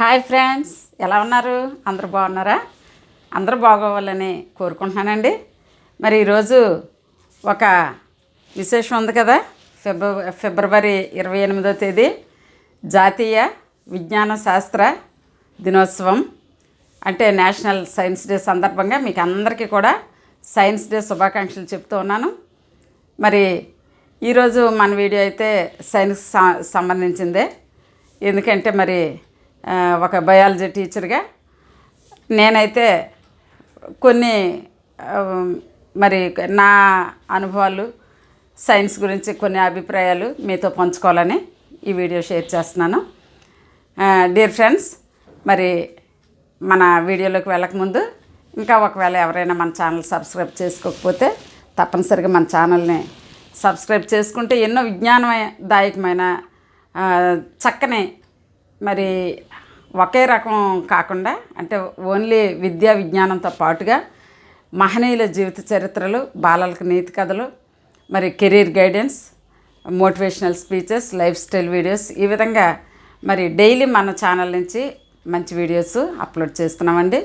Hi friends ఎలా ఉన్నారు? అందరూ బాగున్నారా? అందరూ బాగోవాలని కోరుకుంటున్నానండి. మరి ఈరోజు ఒక విశేషం ఉంది కదా? ఫిబ్రవరి ఫిబ్రవరి ఇరవై ఎనిమిదో తేదీ జాతీయ విజ్ఞాన శాస్త్ర దినోత్సవం అంటే నేషనల్ సైన్స్ డే సందర్భంగా మీకు అందరికీ కూడా సైన్స్ డే శుభాకాంక్షలు చెప్తూ ఉన్నాను. మరి ఈరోజు మన వీడియో అయితే సైన్స్ సంబంధించిందే. ఎందుకంటే మరి ఒక బయాలజీ టీచర్గా నేనైతే కొన్ని మరి నా అనుభవాలు సైన్స్ గురించి కొన్ని అభిప్రాయాలు మీతో పంచుకోవాలని ఈ వీడియో షేర్ చేస్తున్నాను. డియర్ ఫ్రెండ్స్ మరి మన వీడియోలోకి వెళ్ళకముందు ఇంకా ఒకవేళ ఎవరైనా మన ఛానల్ సబ్స్క్రైబ్ చేసుకోకపోతే తప్పనిసరిగా మన ఛానల్ని సబ్స్క్రైబ్ చేసుకుంటే ఎన్నో విజ్ఞానదాయకమైన చక్కని మరి ఒకే రకం కాకుండా అంటే ఓన్లీ విద్యా విజ్ఞానంతో పాటుగా మహనీయుల జీవిత చరిత్రలు బాలలకు నీతి కథలు మరి career guidance motivational speeches lifestyle videos ఈ విధంగా మరి డైలీ మన ఛానల్ నుంచి మంచి వీడియోస్ అప్లోడ్ చేస్తున్నామండి.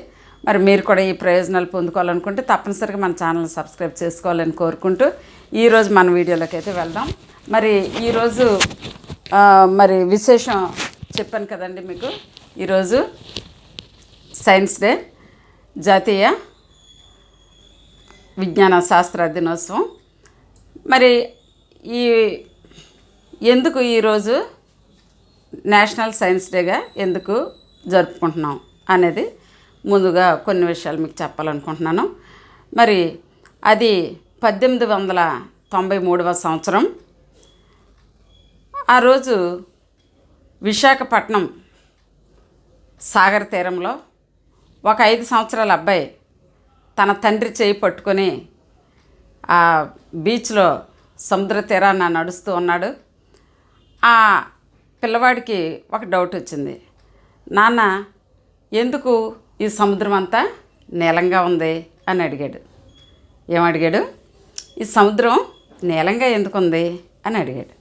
మరి మీరు కూడా ఈ ప్రయోజనాలు పొందుకోవాలనుకుంటే తప్పనిసరిగా మన ఛానల్ సబ్స్క్రైబ్ చేసుకోవాలని కోరుకుంటూ ఈరోజు మన వీడియోలోకి అయితే వెళ్దాం. మరి ఈరోజు మరి విశేషం చెప్పాను కదండి మీకు. ఈరోజు సైన్స్ డే జాతీయ విజ్ఞాన శాస్త్ర దినోత్సవం. మరి ఈ ఎందుకు ఈరోజు నేషనల్ సైన్స్ డేగా ఎందుకు జరుపుకుంటున్నాం అనేది ముందుగా కొన్ని విషయాలు మీకు చెప్పాలనుకుంటున్నాను. మరి అది పద్దెనిమిది వందల తొంభై మూడవ సంవత్సరం. ఆ రోజు విశాఖపట్నం సాగర్ తీరంలో ఒక ఐదు సంవత్సరాల అబ్బాయి తన తండ్రి చేయి పట్టుకొని ఆ బీచ్లో సముద్ర తీరాన నడుస్తూ ఉన్నాడు. ఆ పిల్లవాడికి ఒక డౌట్ వచ్చింది. నాన్న ఎందుకు ఈ సముద్రం అంతా నీలంగా ఉంది? అని అడిగాడు. ఏమడిగాడు? ఈ సముద్రం నీలంగా ఎందుకుంది? అని అడిగాడు.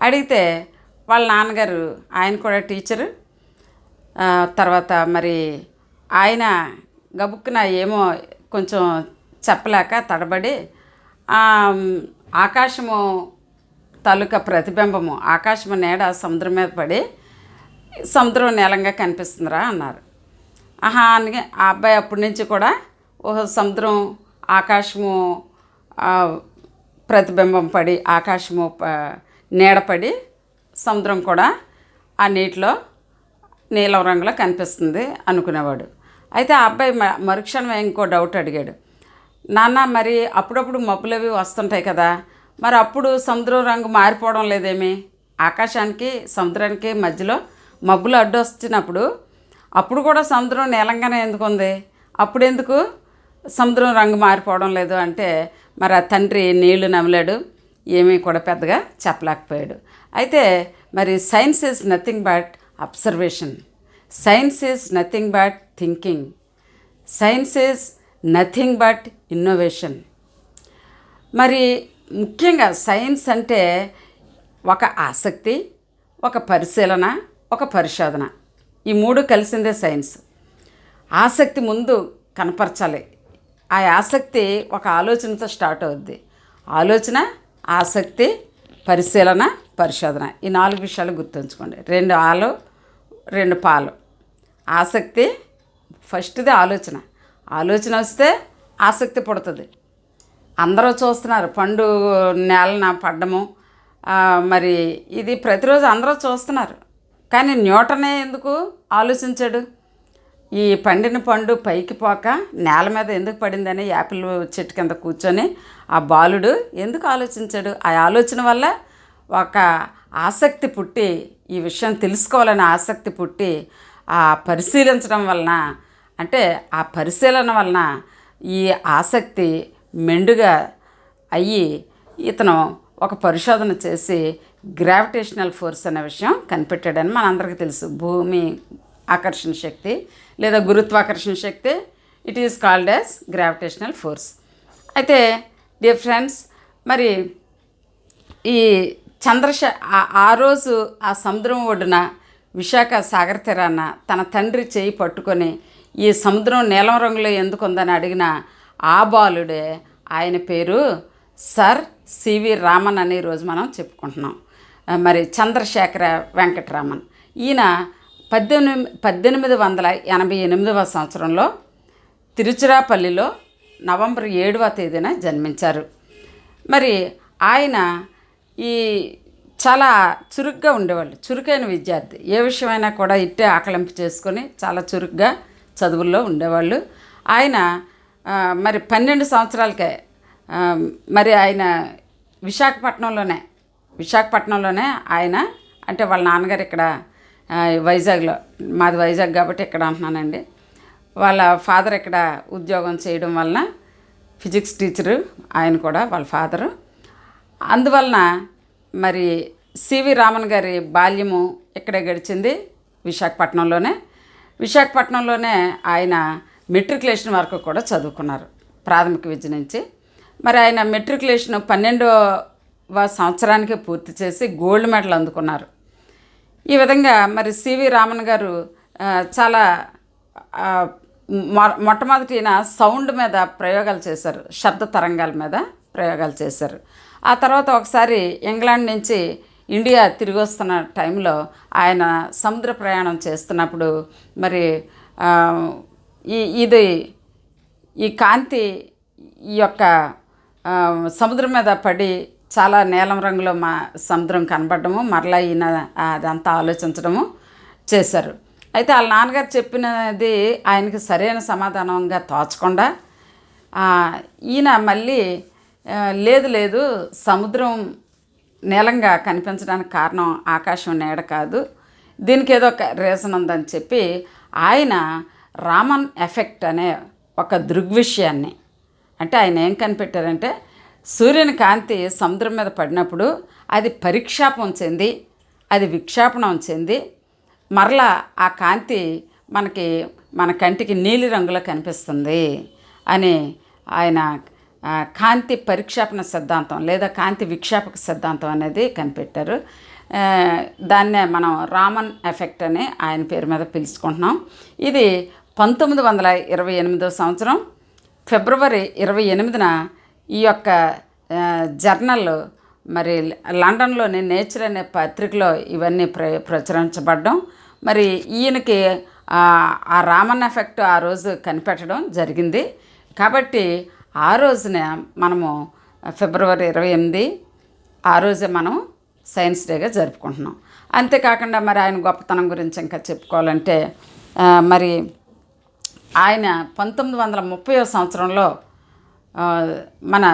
అడిగితే వాళ్ళ నాన్నగారు ఆయన కూడా టీచరు తర్వాత మరి ఆయన గబుక్కున ఏమో కొంచెం చెప్పలేక తడబడి ఆకాశము తాలూకా ప్రతిబింబము ఆకాశము నీడ సముద్రం మీద పడి సముద్రం నీలంగా కనిపిస్తుందిరా అన్నారు. ఆహా అని ఆ అబ్బాయి అప్పటి నుంచి కూడా ఓహో సముద్రం ఆకాశము ప్రతిబింబం పడి ఆకాశము ప- సముద్రం కూడా ఆ నీటిలో నీలం రంగులో కనిపిస్తుంది అనుకునేవాడు. అయితే ఆ అబ్బాయి మ- మరుక్షణం ఇంకో డౌట్ అడిగాడు. నాన్న మరి అప్పుడప్పుడు మబ్బులు అవి వస్తుంటాయి కదా. మరి అప్పుడు సముద్రం రంగు మారిపోవడం లేదేమి? ఆకాశానికి సముద్రానికి మధ్యలో మబ్బులు అడ్డు వచ్చినప్పుడు అప్పుడు కూడా సముద్రం నీలంగానే ఎందుకు ఉంది? అప్పుడు ఎందుకు సముద్రం రంగు మారిపోవడం లేదు? అంటే మరి ఆ తండ్రి నీళ్ళు నమిలాడు. ఏమీ కూడా పెద్దగా చెప్పలేకపోయాడు. అయితే మరి science is nothing but observation science is nothing but thinking science is nothing but innovation మరి ముఖ్యంగా సైన్స్ అంటే ఒక ఆసక్తి ఒక పరిశీలన ఒక పరిశోధన. ఈ మూడు కలిసిందే సైన్స్ ఆసక్తి ముందు కనపరచాలి. ఆ ఆసక్తి ఒక ఆలోచనతో స్టార్ట్ అవుద్ది. ఆలోచన ఆసక్తి పరిశీలన పరిశోధన. ఈ నాలుగు విషయాలు గుర్తుంచుకోండి. రెండు ఆలు రెండు పాలు. ఆసక్తి ఫస్ట్ది ఆలోచన. ఆలోచన వస్తే ఆసక్తి పుడుతుంది. అందరూ చూస్తున్నారు పండు నేలన పడ్డము. మరి ఇది ప్రతిరోజు అందరూ చూస్తున్నారు. కానీ న్యూటనే ఎందుకు ఆలోచించాడు? ఈ పండిన పండు పైకి పోక నేల మీద ఎందుకు పడిందని యాపిల్ చెట్టు కింద కూర్చొని ఆ బాలుడు ఎందుకు ఆలోచించాడు? ఆ ఆలోచన వల్ల ఒక ఆసక్తి పుట్టి ఈ విషయం తెలుసుకోవాలని ఆసక్తి పుట్టి ఆ పరిశీలించడం వలన అంటే ఆ పరిశీలన వలన ఈ ఆసక్తి మెండుగా అయ్యి ఇతను ఒక పరిశోధన చేసి గ్రావిటేషనల్ ఫోర్స్ అనే విషయం కనిపెట్టాడని మనందరికీ తెలుసు. భూమి ఆకర్షణ శక్తి లేదా గురుత్వాకర్షణ శక్తి it is called as gravitational force అయితే డియర్ ఫ్రెండ్స్ మరి ఈ చంద్రశ ఆ- రోజు ఆ సముద్రం ఒడ్డున విశాఖ సాగర్ తీరాన తన తండ్రి చేయి పట్టుకొని ఈ సముద్రం నీలం రంగులో ఎందుకు ఉందని అడిగిన ఆ బాలుడే ఆయన పేరు సర్ సివి రామన్ అనే రోజు మనం చెప్పుకుంటున్నాం. మరి చంద్రశేఖర వెంకటరామన్. ఈయన పద్దెనిమిది పద్దెనిమిది వందల ఎనభై ఎనిమిదవ సంవత్సరంలో తిరుచిరాపల్లిలో నవంబర్ ఏడవ తేదీన జన్మించారు. మరి ఆయన ఈ చాలా చురుగ్గా ఉండేవాళ్ళు చురుకైన విద్యార్థి. ఏ విషయమైనా కూడా ఇట్టే ఆకలింపు చేసుకొని చాలా చురుగ్గా చదువుల్లో ఉండేవాళ్ళు. ఆయన మరి పన్నెండు సంవత్సరాలకే మరి ఆయన విశాఖపట్నంలోనే విశాఖపట్నంలోనే ఆయన అంటే వాళ్ళ నాన్నగారు ఇక్కడ వైజాగ్లో మాది వైజాగ్ కాబట్టి ఇక్కడ అంటున్నానండి. వాళ్ళ ఫాదర్ ఇక్కడ ఉద్యోగం చేయడం వలన ఫిజిక్స్ టీచరు ఆయన కూడా వాళ్ళ ఫాదరు. అందువలన మరి సివి రామన్ గారి బాల్యము ఇక్కడే గడిచింది విశాఖపట్నంలోనే. విశాఖపట్నంలోనే ఆయన మెట్రికులేషన్ వరకు కూడా చదువుకున్నారు ప్రాథమిక విద్య నుంచి. మరి ఆయన మెట్రికులేషన్ పన్నెండవ సంవత్సరానికి పూర్తి చేసి గోల్డ్ మెడల్ అందుకున్నారు. ఈ విధంగా మరి సివి రామన్ గారు చాలా మొ- మొట్టమొదటి సౌండ్ మీద ప్రయోగాలు చేశారు శబ్ద తరంగాల మీద ప్రయోగాలు చేశారు. ఆ తర్వాత ఒకసారి ఇంగ్లాండ్ నుంచి ఇండియా తిరిగి వస్తున్న టైంలో ఆయన సముద్ర ప్రయాణం చేస్తున్నప్పుడు మరి ఈ ఇది ఈ కాంతి ఈ యొక్క సముద్రం మీద పడి చాలా నీలం రంగులో మా సముద్రం కనబడము మరలా ఈయన అదంతా ఆలోచించడము చేశారు. అయితే వాళ్ళ నాన్నగారు చెప్పినది ఆయనకి సరైన సమాధానంగా తోచకుండా ఈయన మళ్ళీ లేదు లేదు. సముద్రం నీలంగా కనిపించడానికి కారణం ఆకాశం నీడ కాదు. దీనికి ఏదో ఒక రీజన్ ఉందని చెప్పి ఆయన రామన్ ఎఫెక్ట్ అనే ఒక దృగ్విషయాన్ని అంటే ఆయన ఏం కనిపెట్టారంటే సూర్యుని కాంతి సముద్రం మీద పడినప్పుడు అది పరిక్షాపం చెంది అది విక్షేపణం చెంది మరలా ఆ కాంతి మనకి మన కంటికి నీలి రంగులో కనిపిస్తుంది అని ఆయన కాంతి పరిక్షేపణ సిద్ధాంతం లేదా కాంతి విక్షేపక సిద్ధాంతం అనేది కనిపెట్టారు. దాన్నే మనం రామన్ ఎఫెక్ట్ అని ఆయన పేరు మీద పిలుచుకుంటున్నాం. ఇది పంతొమ్మిది వందల ఇరవై ఎనిమిదో సంవత్సరం ఫిబ్రవరి ఇరవై ఎనిమిదిన ఈ యొక్క జర్నల్ మరి లండన్లోని నేచర్ అనే పత్రికలో ఇవన్నీ ప్ర ప్రచురించబడ్డం. మరి ఈయనకి ఆ రామన్ ఎఫెక్ట్ ఆ రోజు కనిపెట్టడం జరిగింది. కాబట్టి ఆ రోజున మనము ఫిబ్రవరి ఇరవై ఎనిమిది ఆ రోజే మనం సైన్స్ డేగా జరుపుకుంటున్నాం. అంతేకాకుండా మరి ఆయన గొప్పతనం గురించి ఇంకా చెప్పుకోవాలంటే మరి ఆయన పంతొమ్మిది వందల ముప్పై సంవత్సరంలో మన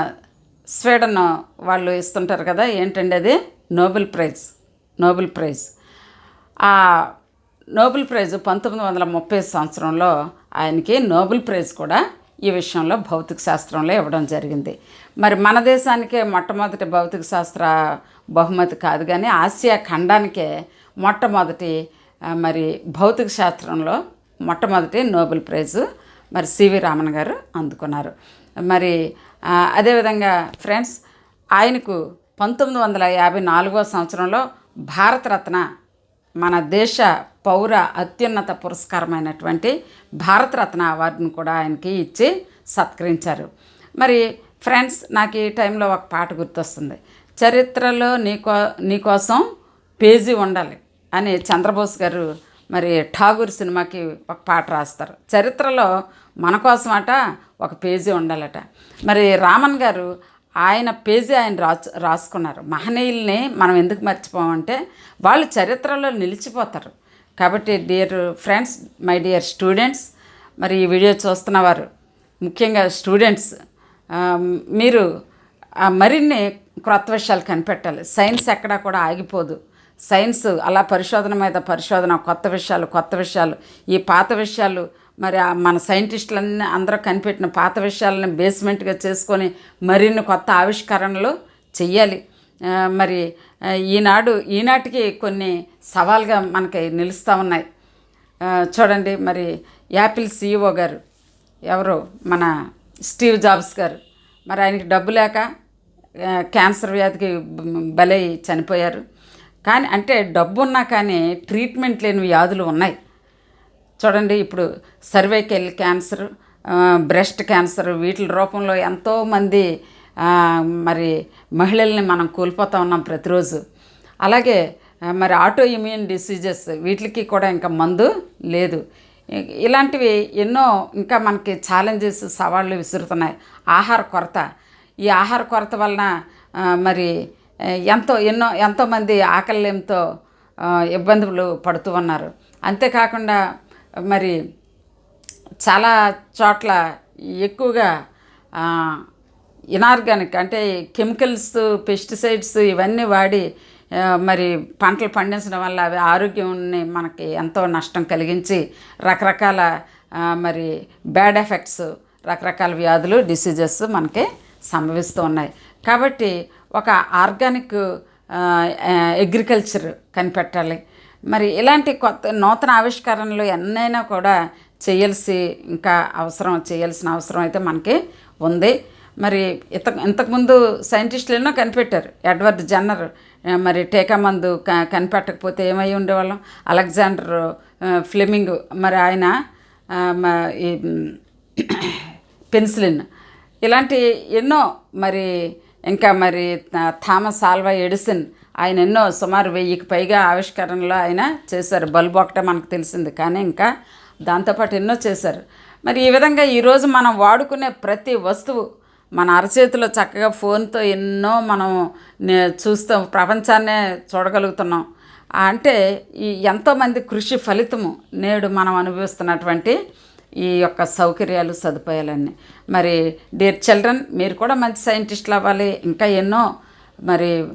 స్వీడన్ వాళ్ళు ఇస్తుంటారు కదా ఏంటండి అది? Nobel prize Nobel prize. ఆ నోబెల్ ప్రైజ్ పంతొమ్మిది వందల ముప్పై సంవత్సరంలో ఆయనకి నోబెల్ ప్రైజ్ కూడా ఈ విషయంలో భౌతిక శాస్త్రంలో ఇవ్వడం జరిగింది. మరి మన దేశానికే మొట్టమొదటి భౌతిక శాస్త్ర బహుమతి కాదు కానీ ఆసియా ఖండానికే మొట్టమొదటి మరి భౌతిక శాస్త్రంలో మొట్టమొదటి నోబెల్ ప్రైజు మరి సివి రామన్ గారు అందుకున్నారు. మరి అదేవిధంగా ఫ్రెండ్స్ ఆయనకు పంతొమ్మిది వందల యాభై నాలుగో సంవత్సరంలో భారతరత్న మన దేశ పౌర అత్యున్నత పురస్కారమైనటువంటి భారతరత్న అవార్డును కూడా ఆయనకి ఇచ్చి సత్కరించారు. మరి ఫ్రెండ్స్ నాకు ఈ టైంలో ఒక పాట గుర్తొస్తుంది. చరిత్రలో నీకో నీకోసం పేజీ ఉండాలి అని చంద్రబోస్ గారు మరి ఠాగూర్ సినిమాకి ఒక పాట రాస్తారు. చరిత్రలో మన అట ఒక పేజీ ఉండాలట. మరి రామన్ గారు ఆయన పేజీ ఆయన రాసు రాసుకున్నారు. మహనీయుల్ని మనం ఎందుకు మర్చిపోమంటే వాళ్ళు చరిత్రలో నిలిచిపోతారు. కాబట్టి dear friends my dear students మరి ఈ వీడియో చూస్తున్నవారు ముఖ్యంగా స్టూడెంట్స్ మీరు మరిన్ని క్రొత్త విషయాలు కనిపెట్టాలి. సైన్స్ ఎక్కడా కూడా ఆగిపోదు. సైన్స్ అలా పరిశోధన మీద పరిశోధన కొత్త విషయాలు కొత్త విషయాలు ఈ పాత విషయాలు మరి మన సైంటిస్టులన్నీ అందరూ కనిపెట్టిన పాత విషయాలని బేస్మెంట్గా చేసుకొని మరిన్ని కొత్త ఆవిష్కరణలు చెయ్యాలి. మరి ఈనాడు ఈనాటికి కొన్ని సవాల్గా మనకి నిలుస్తూ ఉన్నాయి. చూడండి మరి యాపిల్ సీఈఓ గారు ఎవరు? మన స్టీవ్ జాబ్స్ గారు. మరి ఆయనకి డబ్బు లేక క్యాన్సర్ వ్యాధికి బలై చనిపోయారు. కానీ అంటే డబ్బు ఉన్నా కానీ ట్రీట్మెంట్ లేని వ్యాధులు ఉన్నాయి. చూడండి ఇప్పుడు సర్వైకల్ క్యాన్సర్ బ్రెస్ట్ క్యాన్సర్ వీటి రూపంలో ఎంతోమంది మరి మహిళల్ని మనం కోల్పోతూ ఉన్నాం ప్రతిరోజు. అలాగే మరి ఆటో ఇమ్యూన్ డిసీజెస్ వీటికి కూడా ఇంకా మందు లేదు. ఇలాంటివి ఎన్నో ఇంకా మనకి ఛాలెంజెస్ సవాళ్ళు విసురుతున్నాయి. ఆహార కొరత. ఈ ఆహార కొరత వలన మరి ఎంతో ఎన్నో ఎంతోమంది ఆకలితో ఇబ్బందులు పడుతూ ఉన్నారు. అంతేకాకుండా మరి చాలా చోట్ల ఎక్కువగా ఇనార్గానిక్ అంటే కెమికల్స్ పెస్టిసైడ్స్ ఇవన్నీ వాడి మరి పంటలు పండించడం వల్ల అవి ఆరోగ్యాన్ని మనకి ఎంతో నష్టం కలిగించి రకరకాల మరి బ్యాడ్ ఎఫెక్ట్స్ రకరకాల వ్యాధులు డిసీజెస్ మనకి సంభవిస్తూ ఉన్నాయి కాబట్టి ఒక ఆర్గానిక్ అగ్రికల్చర్ కనిపెట్టాలి. మరి ఇలాంటి కొత్త నూతన ఆవిష్కరణలు ఎన్నైనా కూడా చేయాల్సి ఇంకా అవసరం చేయాల్సిన అవసరం అయితే మనకి ఉంది. మరి ఇంత ఇంతకుముందు సైంటిస్టులు ఎన్నో కనిపెట్టారు. ఎడ్వర్డ్ జన్నర్ మరి టీకా మందు క కనిపెట్టకపోతే ఏమై ఉండేవాళ్ళం? అలెగ్జాండర్ ఫ్లెమింగ్ మరి ఆయన ఈ పెన్సిలిన్ ఇలాంటి ఎన్నో మరి ఇంకా మరి థామస్ ఆల్వా ఎడిసన్ ఆయన ఎన్నో సుమారు వెయ్యికి పైగా ఆవిష్కరణలో ఆయన చేశారు. బల్బు ఒకటే మనకు తెలిసింది. కానీ ఇంకా దాంతోపాటు ఎన్నో చేశారు. మరి ఈ విధంగా ఈరోజు మనం వాడుకునే ప్రతి వస్తువు మన అరచేతిలో చక్కగా ఫోన్తో ఎన్నో మనం నే- చూస్తాం ప్రపంచాన్నే చూడగలుగుతున్నాం. అంటే ఈ ఎంతోమంది కృషి ఫలితము నేడు మనం అనుభవిస్తున్నటువంటి ఈ యొక్క సౌకర్యాలు సదుపాయాలన్నీ. మరి డియర్ చిల్డ్రన్ మీరు కూడా మంచి సైంటిస్టులు అవ్వాలి. ఇంకా ఎన్నో మరి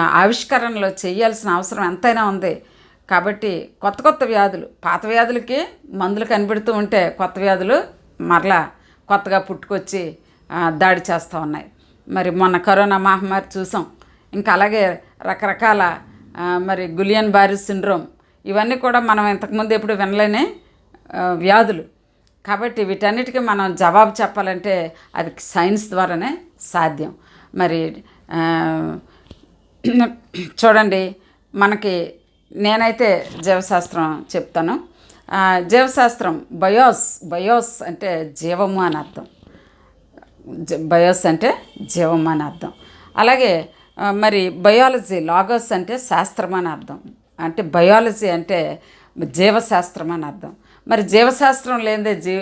ఆవిష్కరణలు చేయాల్సిన అవసరం ఎంతైనా ఉంది. కాబట్టి కొత్త కొత్త వ్యాధులు పాత వ్యాధులకి మందులు కనిపెడుతూ ఉంటే కొత్త వ్యాధులు మరలా కొత్తగా పుట్టుకొచ్చి దాడి చేస్తూ ఉన్నాయి. మరి మొన్న కరోనా మహమ్మారి చూసాం. ఇంకా అలాగే రకరకాల మరి గులియన్ బారి సిండ్రోమ్ ఇవన్నీ కూడా మనం ఇంతకుముందు ఎప్పుడు వినలేని వ్యాధులు. కాబట్టి వీటన్నిటికీ మనం జవాబు చెప్పాలంటే అది సైన్స్ ద్వారానే సాధ్యం. మరి చూడండి మనకి నేనైతే జీవశాస్త్రం చెప్తాను. జీవశాస్త్రం బయోస్ బయోస్ అంటే జీవము అని అర్థం. బయోస్ అంటే జీవం అని అర్థం. అలాగే మరి బయాలజీ లాగోస్ అంటే శాస్త్రం అని అర్థం. అంటే బయాలజీ అంటే జీవశాస్త్రం అని అర్థం. మరి జీవశాస్త్రం లేనిదే జీ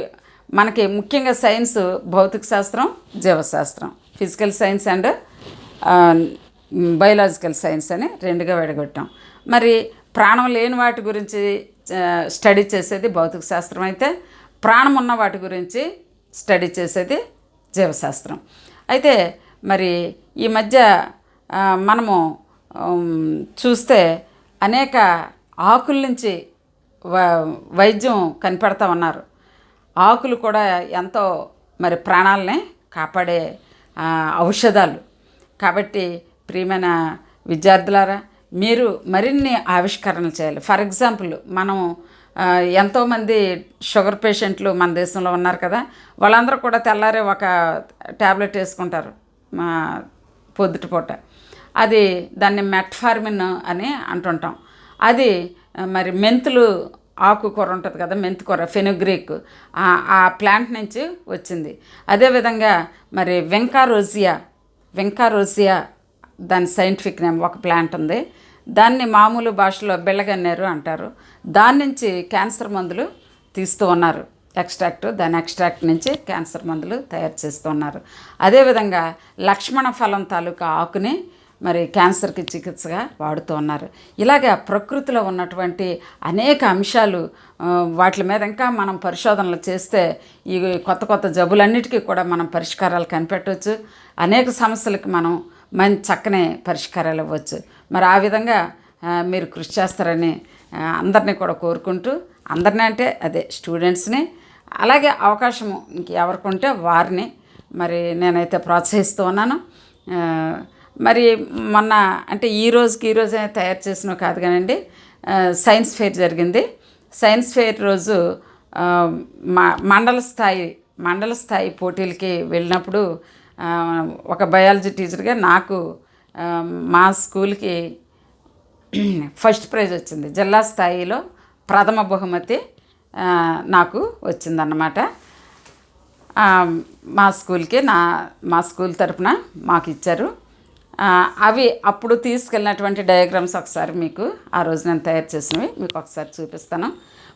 మనకి ముఖ్యంగా సైన్స్ భౌతిక శాస్త్రం జీవశాస్త్రం. Physical science and biological science అని రెండుగా విడగొట్టాం. మరి ప్రాణం లేని వాటి గురించి స్టడీ చేసేది భౌతిక శాస్త్రం అయితే ప్రాణం ఉన్న వాటి గురించి స్టడీ చేసేది జీవశాస్త్రం. అయితే మరి ఈ మధ్య మనము చూస్తే అనేక ఆకుల నుంచి వ- వైద్యం కనిపెడతా ఉన్నారు. ఆకులు కూడా ఎంతో మరి ప్రాణాలని కాపాడే ఔషధాలు. కాబట్టి ప్రియమైన విద్యార్థులారా మీరు మరిన్ని ఆవిష్కరణలు చేయాలి. ఫర్ ఎగ్జాంపుల్ మనం ఎంతోమంది షుగర్ పేషెంట్లు మన దేశంలో ఉన్నారు కదా. వాళ్ళందరూ కూడా తెల్లారే ఒక ట్యాబ్లెట్ వేసుకుంటారు మా పొద్దుటిపూట అది దాన్ని మెట్ఫార్మిన్ అని అంటుంటాం. అది మరి మెంతులు ఆకుకూర ఉంటుంది కదా మెంతికూర ఫెనుగ్రీక్ ఆ- ఆ ప్లాంట్ నుంచి వచ్చింది. అదేవిధంగా మరి వెంకారోజియా వెంకారోజియా దాని సైంటిఫిక్ నేమ్ ఒక ప్లాంట్ ఉంది. దాన్ని మామూలు భాషలో బిళ్ళగన్నేరు అంటారు. దాని నుంచి క్యాన్సర్ మందులు తీస్తూ ఉన్నారు. ఎక్స్ట్రాక్ట్ దాని ఎక్స్ట్రాక్ట్ నుంచి క్యాన్సర్ మందులు తయారు చేస్తూ ఉన్నారు. అదేవిధంగా లక్ష్మణ ఫలం తాలూకా ఆకుని మరి క్యాన్సర్కి చికిత్సగా వాడుతూ ఉన్నారు. ఇలాగా ప్రకృతిలో ఉన్నటువంటి అనేక అంశాలు వాటి మీద ఇంకా మనం పరిశోధనలు చేస్తే ఈ కొత్త కొత్త జబ్బులన్నిటికీ కూడా మనం పరిష్కారాలు కనిపెట్టవచ్చు. అనేక సమస్యలకు మనం మంచి చక్కనే పరిష్కారాలు ఇవ్వచ్చు. మరి ఆ విధంగా మీరు కృషి చేస్తారని అందరినీ కూడా కోరుకుంటూ అందరినీ అంటే అదే స్టూడెంట్స్ని అలాగే అవకాశము ఇంకెవరికి ఉంటే వారిని మరి నేనైతే ప్రోత్సహిస్తూ ఉన్నాను. మరి మొన్న అంటే ఈ రోజుకి ఈ రోజే తయారు చేసినవి కాదు కానండి సైన్స్ ఫెయిర్ జరిగింది. సైన్స్ ఫెయిర్ రోజు మండల స్థాయి మండల స్థాయి పోటీలకి వెళ్ళినప్పుడు ఒక బయాలజీ టీచర్గా నాకు మా స్కూల్కి ఫస్ట్ ప్రైజ్ వచ్చింది. జిల్లా స్థాయిలో ప్రథమ బహుమతి నాకు వచ్చిందన్నమాట. మా స్కూల్కి నా మా స్కూల్ తరపున మాకు ఇచ్చారు. అవి అప్పుడు తీసుకెళ్ళినటువంటి డయాగ్రామ్స్ ఒకసారి మీకు ఆ రోజు నేను తయారు చేసినవి మీకు ఒకసారి చూపిస్తాను.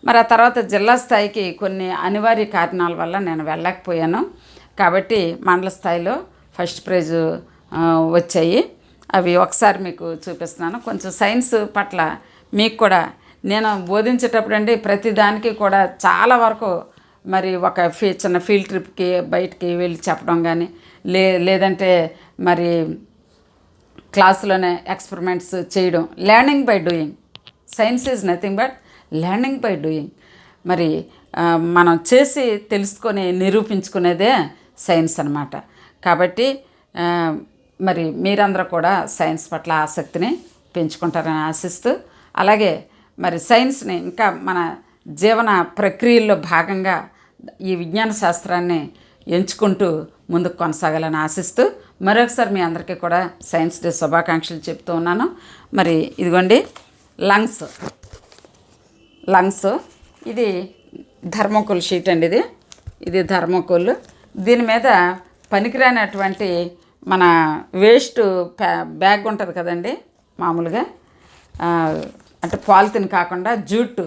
మరి ఆ తర్వాత జిల్లా స్థాయికి కొన్ని అనివార్య కారణాల వల్ల నేను వెళ్ళలేకపోయాను కాబట్టి మండల స్థాయిలో ఫస్ట్ ప్రైజ్ వచ్చాయి. అవి ఒకసారి మీకు చూపిస్తున్నాను. కొంచెం సైన్స్ పట్ల మీకు కూడా నేను బోధించేటప్పుడు అండి ప్రతి దానికి కూడా చాలా వరకు మరి ఒక ఫీ చిన్న ఫీల్డ్ ట్రిప్కి బయటికి వెళ్ళి చెప్పడం కానీ లే లేదంటే మరి క్లాసులోనే ఎక్స్పెరిమెంట్స్ చేయడం. Learning by doing science is nothing but learning by doing మరి మనం చేసి తెలుసుకొని నిరూపించుకునేదే సైన్స్ అనమాట కాబట్టి మరి మీరందరూ కూడా సైన్స్ పట్ల ఆసక్తిని పెంచుకుంటారని ఆశిస్తూ అలాగే మరి సైన్స్ని ఇంకా మన జీవన ప్రక్రియల్లో భాగంగా ఈ విజ్ఞాన శాస్త్రాన్ని ఎంచుకుంటూ ముందుకు కొనసాగాలని ఆశిస్తూ మరొకసారి మీ అందరికీ కూడా సైన్స్ డే శుభాకాంక్షలు చెప్తూ ఉన్నాను. మరి ఇదిగోండి లంగ్స్. లంగ్స్. ఇది ధర్మకోల్ షీట్ అండి ఇది. ఇది ధర్మకోల్. దీని మీద పనికిరానటువంటి మన వేస్ట్ ప్యా- బ్యాగ్ ఉంటుంది కదండి మామూలుగా. అంటే పాలిథిన్ కాకుండా జూటు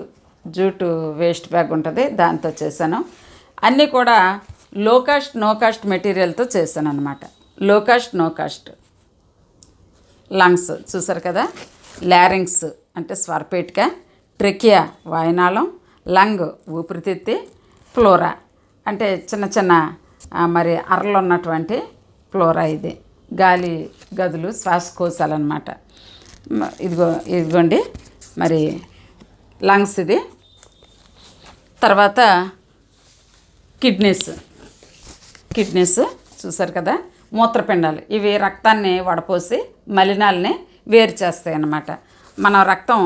జూటు వేస్ట్ బ్యాగ్ ఉంటుంది దాంతో చేశాను. అన్నీ కూడా లో కాస్ట్ నో కాస్ట్ మెటీరియల్తో చేశాను అనమాట లో కాస్ట్ నో కాస్ట్ లంగ్స్ చూసారు కదా? లారింగ్స్ అంటే స్వరపేటిక ట్రెకియా వాయునాళం లంగ్ ఊపిరితిత్తి ఫ్లోరా అంటే చిన్న చిన్న మరి అరలు ఉన్నటువంటి ఫ్లోరా ఇది. గాలి గదులు శ్వాసకోశాలు అనమాట ఇదిగో ఇదిగోండి. మరి లంగ్స్ ఇది. తర్వాత కిడ్నీస్. కిడ్నీస్ చూసారు కదా? మూత్రపిండాలు. ఇవి రక్తాన్ని వడపోసి మలినాల్ని వేరు చేస్తాయి అన్నమాట మన రక్తం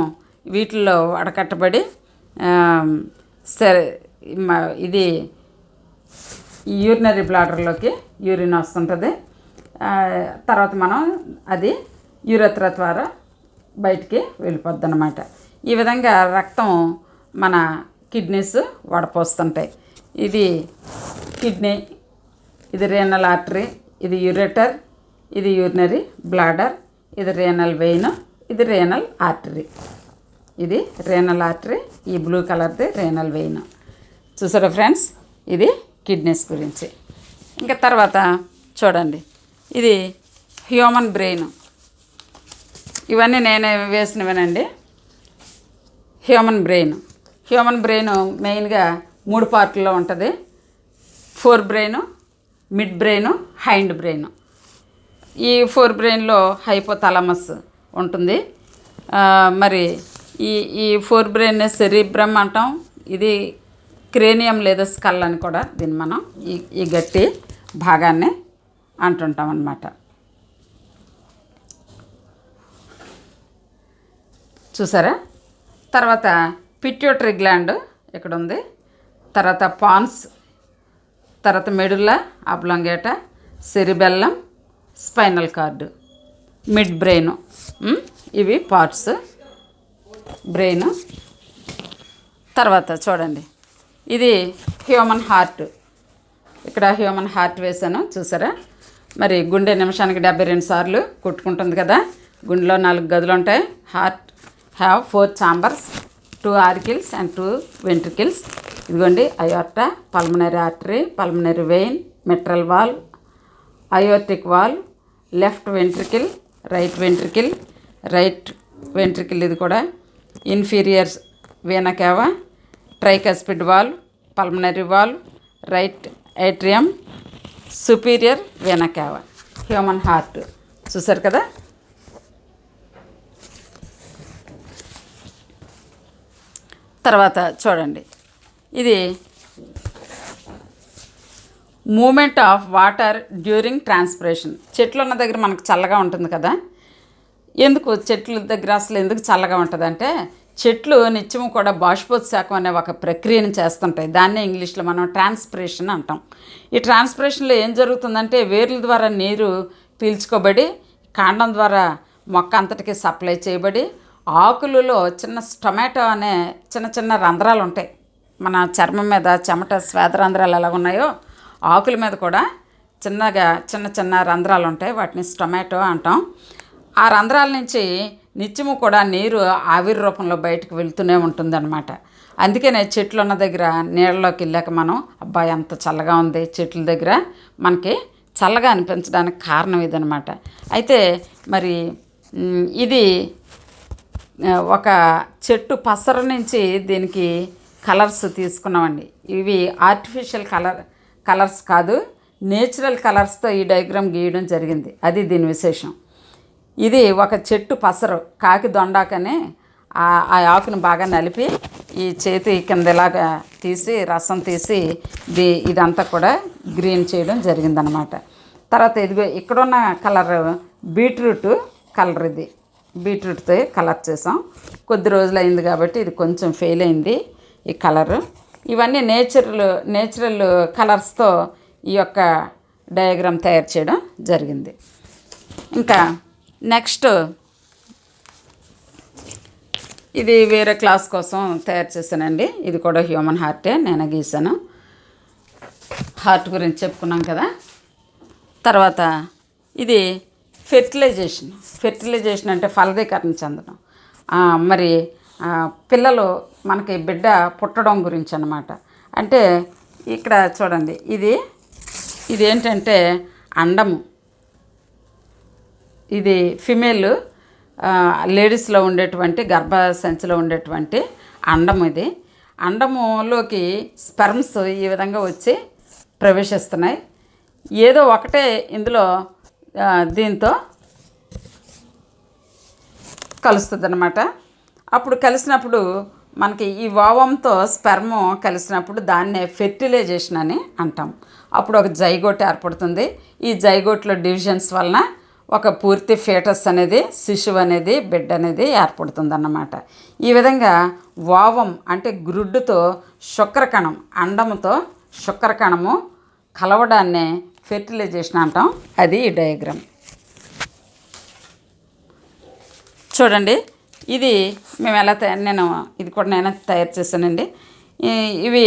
వీటిల్లో వడకట్టబడి సరే ఇది ఈ యూరినరీ బ్లాడర్లోకి యూరిన్ వస్తుంటుంది. తర్వాత మనం అది యూరత్ర ద్వారా బయటికి వెళ్ళిపోద్ది అనమాట ఈ విధంగా రక్తం మన కిడ్నీస్ వడపోస్తుంటాయి. ఇది కిడ్నీ ఇది రేనల్ ఆర్టరీ ఇది యూరేటర్ ఇది యూరినరీ బ్లాడర్ ఇది రేనల్ వెయిన్ ఇది రేనల్ ఆర్టరీ ఇది రేనల్ ఆర్టరీ ఈ బ్లూ కలర్ది రేనల్ వెయిన్ చూసారా ఫ్రెండ్స్ ఇది కిడ్నీస్ గురించి. ఇంకా తర్వాత చూడండి. ఇది హ్యూమన్ బ్రెయిన్. ఇవన్నీ నేనే వేసినవేనండి. Human brain. హ్యూమన్ బ్రెయిన్ మెయిన్గా మూడు పార్ట్లో ఉంటుంది. Fore brain mid brain hind brain. ఈ ఫోర్ బ్రెయిన్లో హైపోథాలమస్ ఉంటుంది. మరి ఈ ఈ ఫోర్ బ్రెయిన్ సెరిబ్రమ్ అంటాం. ఇది క్రేనియం లేదా స్కల్ అని కూడా దీన్ని మనం ఈ ఈ గట్టి భాగాన్ని అంటుంటాం అన్నమాట. చూసారా? తర్వాత పిట్యూటరీ గ్లాండ్ ఇక్కడ ఉంది తర్వాత పాన్స్ తర్వాత medulla oblongata cerebellum spinal cord mid brain ఇవి పార్ట్స్ బ్రెయిన్ తర్వాత చూడండి. ఇది హ్యూమన్ హార్ట్. ఇక్కడ హ్యూమన్ హార్ట్ వేసాను చూసారా? మరి గుండె నిమిషానికి డెబ్బై రెండు సార్లు కొట్టుకుంటుంది కదా? గుండెలో నాలుగు గదులు ఉంటాయి. Heart have four chambers two auricles and two ventricles. ఇదిగోండి aorta pulmonary artery pulmonary vein mitral valve aortic valve left ventricle right ventricle right ventricle ఇది కూడా. Inferior vena cava? Tricuspid valve pulmonary valve right atrium superior vena cava human heart. చూసారు కదా? తర్వాత చూడండి. ఇది movement of water during transpiration. చెట్లు ఉన్న దగ్గర మనకు చల్లగా ఉంటుంది కదా? ఎందుకు? చెట్ల దగ్గర అసలు ఎందుకు చల్లగా ఉంటుంది అంటే చెట్లు నిత్యము కూడా బాష్పోత్సాకం అనే ఒక ప్రక్రియను చేస్తుంటాయి. దాన్నే ఇంగ్లీష్లో మనం ట్రాన్స్పిరేషన్ అంటాం. ఈ ట్రాన్స్పిరేషన్లో ఏం జరుగుతుందంటే వేర్ల ద్వారా నీరు పీల్చుకోబడి కాండం ద్వారా మొక్క అంతటికి సప్లై చేయబడి ఆకులలో చిన్న టొమాటో అనే చిన్న చిన్న రంధ్రాలు ఉంటాయి. మన చర్మం మీద చెమట శ్వేత రంధ్రాలు ఎలా ఉన్నాయో ఆకుల మీద కూడా చిన్నగా చిన్న చిన్న రంధ్రాలు ఉంటాయి. వాటిని స్టొమాటో అంటాం. ఆ రంధ్రాల నుంచి నిత్యము కూడా నీరు ఆవిరి రూపంలో బయటకు వెళ్తూనే ఉంటుందన్నమాట. అందుకనే చెట్లు ఉన్న దగ్గర నీళ్ళలోకి వెళ్ళాక మనం అబ్బాయి ఎంత చల్లగా ఉంది చెట్ల దగ్గర. మనకి చల్లగా అనిపించడానికి కారణం ఇదనమాట అయితే మరి ఇది ఒక చెట్టు పసర నుంచి దీనికి కలర్స్ తీసుకున్నామండి. ఇవి ఆర్టిఫిషియల్ కలర్ కలర్స్ కాదు నేచురల్ కలర్స్తో ఈ డయాగ్రామ్ గీయడం జరిగింది. అది దీని విశేషం. ఇది ఒక చెట్టు పసరు కాకి దొండాకని ఆ ఆకును బాగా నలిపి ఈ చేతి కింద ఇలాగా తీసి రసం తీసి ఇది ఇదంతా కూడా గ్రీన్ చేయడం జరిగిందనమాట తర్వాత ఇదిగో ఇక్కడున్న కలర్ బీట్రూట్ కలర్ ఇది. బీట్రూట్తో కలర్ చేసాం. కొద్ది రోజులు అయింది కాబట్టి ఇది కొంచెం ఫెయిల్ అయింది ఈ కలరు. ఇవన్నీ నేచురల్ నేచురల్ కలర్స్తో ఈ యొక్క డయాగ్రామ్ తయారు చేయడం జరిగింది. ఇంకా నెక్స్ట్ ఇది వేరే క్లాస్ కోసం తయారు చేశానండి. ఇది కూడా హ్యూమన్ హార్టే నేను గీసాను హార్ట్ గురించి చెప్పుకున్నాం కదా. తర్వాత ఇది ఫెర్టిలైజేషన్. ఫెర్టిలైజేషన్ అంటే ఫలదీకరణ చెందడం. మరి పిల్లలు మనకి బిడ్డ పుట్టడం గురించి అన్నమాట. అంటే ఇక్కడ చూడండి ఇది ఇది ఏంటంటే అండము. ఇది ఫిమేల్ లేడీస్లో ఉండేటువంటి గర్భసంచిలో ఉండేటువంటి అండం ఇది. అండములోకి స్పెర్మ్స్ ఈ విధంగా వచ్చి ప్రవేశిస్తున్నాయి. ఏదో ఒకటే ఇందులో దీంతో కలుస్తుంది అనమాట అప్పుడు కలిసినప్పుడు మనకి ఈ వావంతో స్పెర్మ్ కలిసినప్పుడు దాన్నే ఫెర్టిలైజేషన్ అని అంటాం. అప్పుడు ఒక జైగోట్ ఏర్పడుతుంది. ఈ జైగోట్లో డివిజన్స్ వలన ఒక పూర్తి ఫీటస్ అనేది శిశువు అనేది బిడ్డ అనేది ఏర్పడుతుంది అన్నమాట ఈ విధంగా వావం అంటే గ్రుడ్డుతో శుక్రకణం అండముతో శుక్రకణము కలవడాన్నే ఫెర్టిలైజేషన్ అంటాం. అది ఈ డయాగ్రామ్. చూడండి ఇది మేము ఎలా తయారు నేను ఇది కూడా నేను తయారు చేశానండి. ఇవి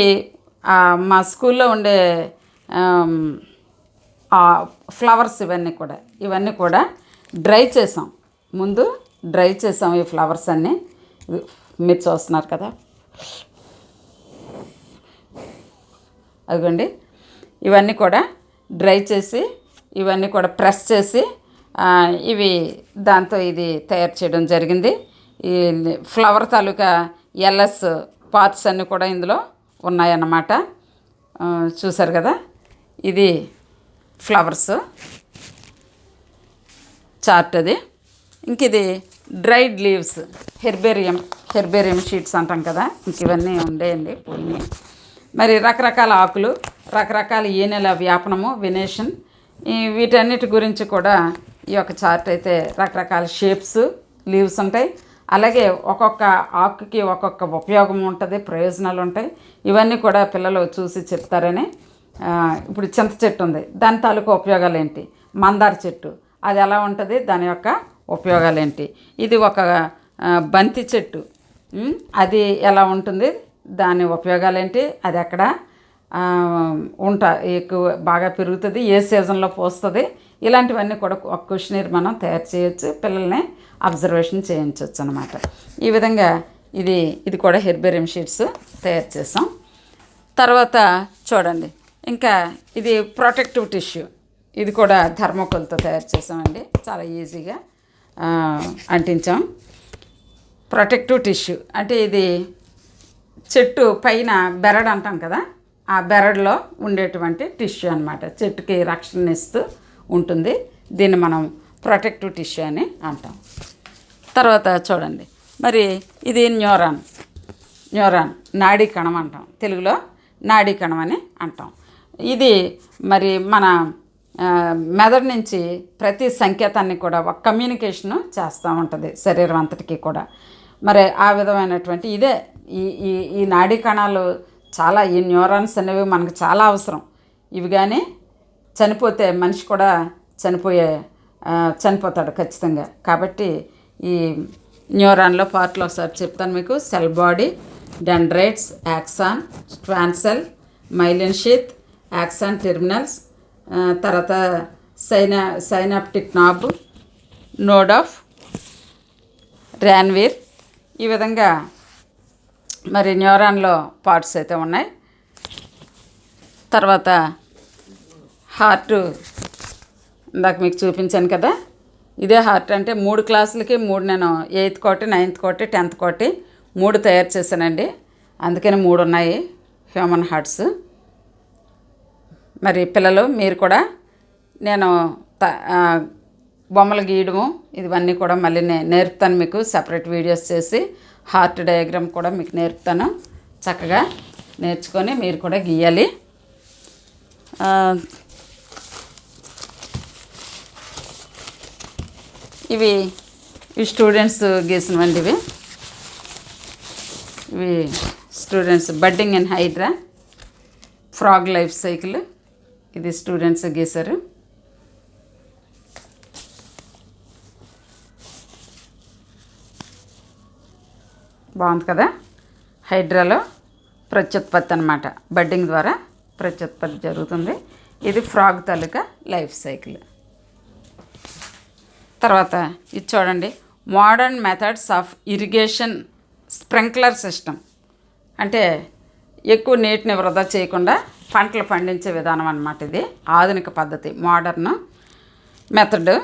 మా స్కూల్లో ఉండే ఫ్లవర్స్ ఇవన్నీ కూడా ఇవన్నీ కూడా డ్రై చేసాం. ముందు డ్రై చేసాం ఈ ఫ్లవర్స్ అన్నీ. మీరు చూస్తున్నారు కదా. అదిగోండి. ఇవన్నీ కూడా డ్రై చేసి ఇవన్నీ కూడా ప్రెస్ చేసి ఇవి దాంతో ఇది తయారు చేయడం జరిగింది. ఈ ఫ్లవర్ తాలూకా ఎల్ఎస్ పార్ట్స్ అన్నీ కూడా ఇందులో ఉన్నాయన్నమాట. చూసారు కదా? ఇది ఫ్లవర్స్. చార్ట్ అది. ఇంక ఇది dried leaves herbarium herbarium sheets అంటాం కదా. ఇంక ఇవన్నీ ఉండేయండి పోయినాయి. మరి రకరకాల ఆకులు రకరకాల ఈనెల వ్యాపనము వినేషన్ వీటన్నిటి గురించి కూడా ఈ యొక్క చార్ట్ అయితే రకరకాల షేప్స్ లీవ్స్ ఉంటాయి. అలాగే ఒక్కొక్క ఆకుకి ఒక్కొక్క ఉపయోగం ఉంటుంది ప్రయోజనాలు ఉంటాయి. ఇవన్నీ కూడా పిల్లలు చూసి చెప్తారని ఇప్పుడు చింత చెట్టు ఉంది. దాని తాలూకు ఉపయోగాలు ఏంటి మందార చెట్టు. అది ఎలా ఉంటుంది? దాని యొక్క ఉపయోగాలు ఏంటి ఇది ఒక బంతి చెట్టు. అది ఎలా ఉంటుంది? దాని ఉపయోగాలు ఏంటి అది ఎక్కడ ఉంటా ఎక్కువ బాగా పెరుగుతుంది ఏ సీజన్లో పోస్తుంది? ఇలాంటివన్నీ కూడా ఒక క్వశ్చనీర్ మనం తయారు చేయొచ్చు. పిల్లల్ని అబ్జర్వేషన్ చేయించవచ్చు అనమాట ఈ విధంగా ఇది ఇది కూడా హెర్బేరియం షీట్స్ తయారు చేసాం. తర్వాత చూడండి. ఇంకా ఇది ప్రొటెక్టివ్ టిష్యూ ఇది కూడా థర్మోకోల్తో తయారు చేసామండి. చాలా ఈజీగా అంటించాం. ప్రొటెక్టివ్ టిష్యూ అంటే ఇది చెట్టు పైన బెరడు అంటాం కదా ఆ బెరడులో ఉండేటువంటి టిష్యూ అనమాట చెట్టుకి రక్షణ ఇస్తూ ఉంటుంది. దీన్ని మనం ప్రొటెక్టివ్ టిష్యూ అని అంటాం. తర్వాత చూడండి. మరి ఇది న్యూరాన్. న్యూరాన్. నాడీ కణం అంటాం. తెలుగులో నాడీ కణం అని అంటాం. ఇది మరి మన మెదడు నుంచి ప్రతి సంకేతాన్ని కూడా ఒక కమ్యూనికేషను చేస్తూ ఉంటుంది శరీరం అంతటికీ కూడా. మరి ఆ విధమైనటువంటి ఇదే ఈ ఈ ఈ నాడీ కణాలు చాలా ఈ న్యూరాన్స్ అనేవి మనకు చాలా అవసరం. ఇవి కానీ చనిపోతే మనిషి కూడా చనిపోయే చనిపోతాడు ఖచ్చితంగా. కాబట్టి ఈ న్యూరాన్లో పార్ట్లో ఒకసారి చెప్తాను మీకు. Cell body dendrites axon Schwann cell myelin sheath axon terminals తర్వాత Saina synaptic knob node of Ranvier ఈ విధంగా మరి న్యూరాన్లో పార్ట్స్ అయితే ఉన్నాయి. తర్వాత హార్ట్ ఇందాక మీకు చూపించాను కదా. ఇదే హార్ట్ అంటే మూడు క్లాసులకి మూడు నేను ఎయిత్ కోటి నైన్త్ కోటి టెన్త్ కోటి మూడు తయారు చేశానండి. అందుకని మూడు ఉన్నాయి హ్యూమన్ హార్ట్స్ మరి పిల్లలు మీరు కూడా నేను త బొమ్మలు గీయడము ఇవన్నీ కూడా మళ్ళీ నే నేర్పుతాను మీకు. సపరేట్ వీడియోస్ చేసి హార్ట్ డయాగ్రామ్ కూడా మీకు నేర్పుతాను. చక్కగా నేర్చుకొని మీరు కూడా గీయాలి. ఇవి ఇవి స్టూడెంట్స్ గీసినవండి ఇవి ఇవి students budding in hydra frog life cycle ఇది స్టూడెంట్స్ గీశారు బాగుంది కదా? హైడ్రాలో ప్రత్యుత్పత్తి అనమాట బడ్డింగ్ ద్వారా ప్రత్యుత్పత్తి జరుగుతుంది. ఇది ఫ్రాగ్ తాలూకా లైఫ్ సైకిల్. తర్వాత ఇది చూడండి. Modern methods of irrigation sprinkler system. అంటే ఎక్కువ నీటిని వృధా చేయకుండా పంటలు పండించే విధానం అనమాట ఇది. ఆధునిక పద్ధతి మోడర్న్ మెథడ్.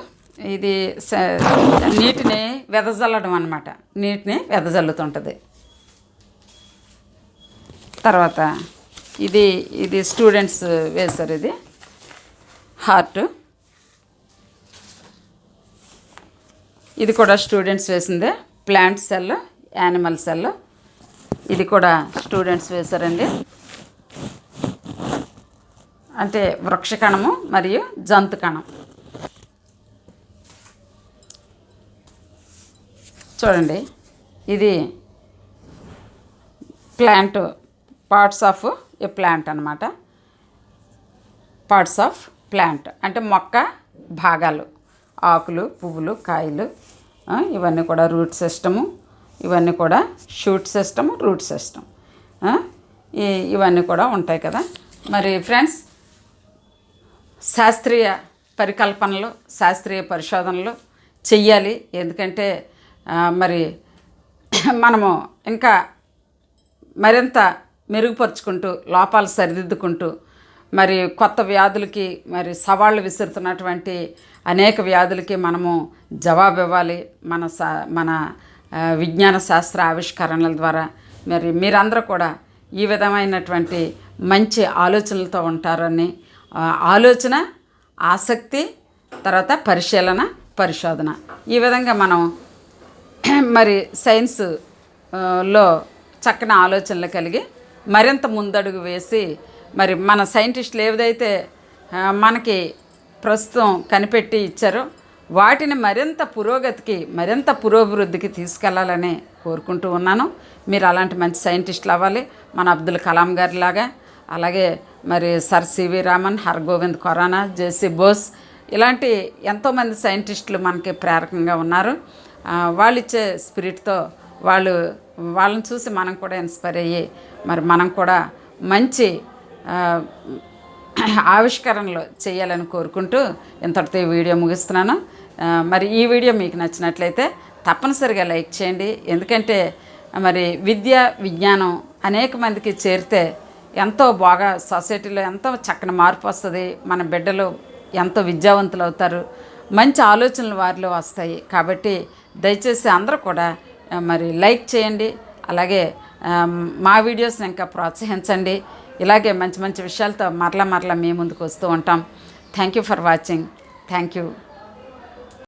ఇది నీటిని వెదజల్లడం అన్నమాట. నీటిని వెదజల్లుతుంటుంది. తర్వాత ఇది ఇది స్టూడెంట్స్ వేశారు ఇది. హార్ట్. ఇది కూడా students వేసిందే. Plant cell animal cell. ఇది కూడా స్టూడెంట్స్ వేశారండి. అంటే వృక్ష కణము మరియు జంతు కణం చూడండి ఇది plant parts of a plant అనమాట పార్ట్స్ ఆఫ్ ప్లాంట్ అంటే మొక్క భాగాలు ఆకులు పువ్వులు కాయలు ఇవన్నీ కూడా రూట్ సిస్టము ఇవన్నీ కూడా షూట్ సిస్టము రూట్ సిస్టమ్ ఇవన్నీ కూడా ఉంటాయి కదా. మరి ఫ్రెండ్స్ శాస్త్రీయ పరికల్పనలు శాస్త్రీయ పరిశోధనలు చెయ్యాలి. ఎందుకంటే మరి మనము ఇంకా మరింత మెరుగుపరుచుకుంటూ లోపాలు సరిదిద్దుకుంటూ మరి కొత్త వ్యాధులకి మరి సవాళ్ళు విసురుతున్నటువంటి అనేక వ్యాధులకి మనము జవాబు ఇవ్వాలి మన సా మన విజ్ఞాన శాస్త్ర ఆవిష్కరణల ద్వారా మరి మీరందరూ కూడా ఈ విధమైనటువంటి మంచి ఆలోచనలతో ఉంటారని ఆలోచన ఆసక్తి తర్వాత పరిశీలన పరిశోధన. ఈ విధంగా మనం మరి సైన్స్లో చక్కని ఆలోచనలు కలిగి మరింత ముందడుగు వేసి మరి మన సైంటిస్టులు ఏదైతే మనకి ప్రస్తుతం కనిపెట్టి ఇచ్చారో వాటిని మరింత పురోగతికి మరింత పురోభివృద్ధికి తీసుకెళ్ళాలని కోరుకుంటూ ఉన్నాను. మీరు అలాంటి మంచి సైంటిస్టులు అవ్వాలి. మన అబ్దుల్ కలాం గారి లాగా అలాగే మరి sir CV Raman Hargovind Khorana JC Bose ఇలాంటి ఎంతోమంది సైంటిస్టులు మనకి ప్రేరకంగా ఉన్నారు. వాళ్ళు ఇచ్చే స్పిరిట్తో వాళ్ళు వాళ్ళని చూసి మనం కూడా ఇన్స్పైర్ అయ్యి మరి మనం కూడా మంచి ఆవిష్కరణలు చేయాలని కోరుకుంటూ ఇంతటితో ఈ వీడియో ముగిస్తున్నాను. మరి ఈ వీడియో మీకు నచ్చినట్లయితే తప్పనిసరిగా లైక్ చేయండి. ఎందుకంటే మరి విద్య విజ్ఞానం అనేక మందికి చేరితే ఎంతో బాగా సొసైటీలో ఎంతో చక్కని మార్పు వస్తుంది. మన బిడ్డలు ఎంతో విద్యావంతులు అవుతారు. మంచి ఆలోచనలు వారిలో వస్తాయి. కాబట్టి దయచేసి అందరూ కూడా మరి లైక్ చేయండి. అలాగే మా వీడియోస్ని ఇంకా ప్రోత్సహించండి. ఇలాగే మంచి మంచి విషయాలతో మరలా మరలా మీ ముందుకు వస్తూ ఉంటాం. Thank you for watching thank you